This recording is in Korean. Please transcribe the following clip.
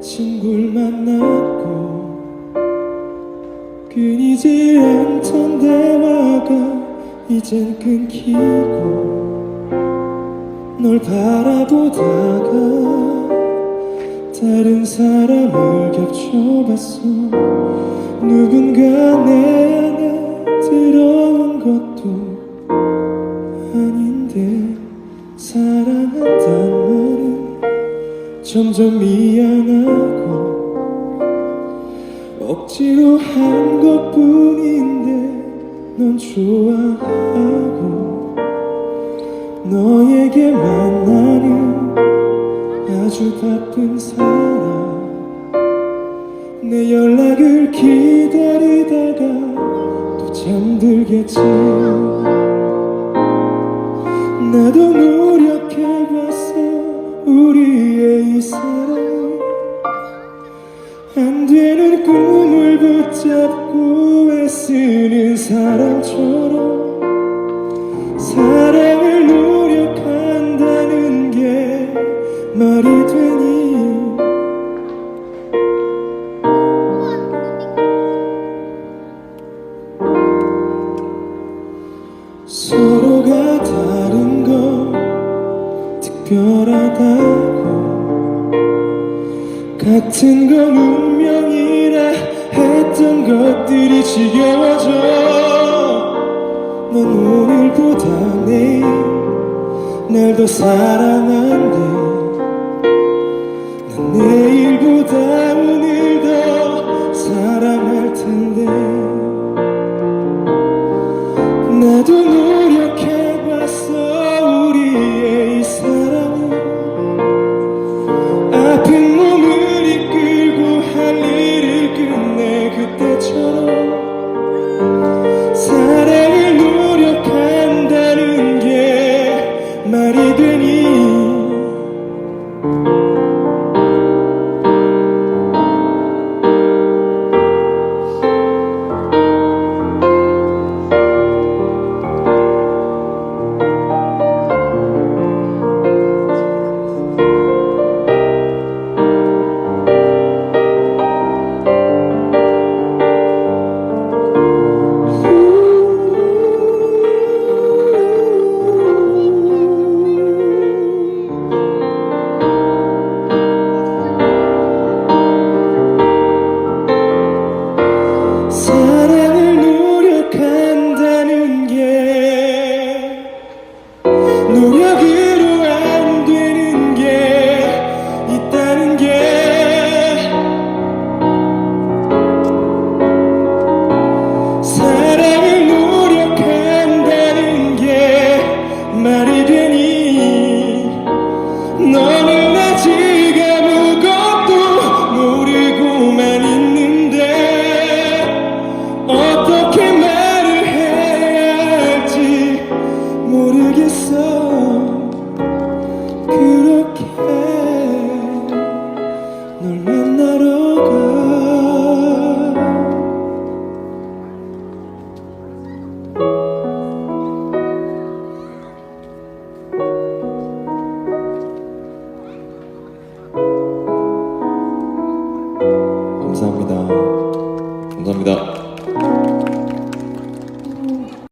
친구를 만났고 끊이지 않던 대화가 이젠 끊기고 널 바라보다가 다른 사람을 겹쳐봤어. 누군가 내 안에 들어온 것도 아닌데 사랑한단 말은 점점 미안하고 억지로 한 것뿐인데 넌 좋아하고 너에게 만 나는 아주 바쁜 사람. 내 연락을 기다리다가 또 잠들겠지. 나도 노력해봤어 우리의 이 사랑. 안 되는 꿈을 붙잡고 애쓰는 사람처럼 특별하다고 같은 건 운명이라 했던 것들이 지겨워져. 넌 오늘보다 내일 날 더 사랑한대. 난 내일보다 오늘 더 사랑할 텐데 감사합니다.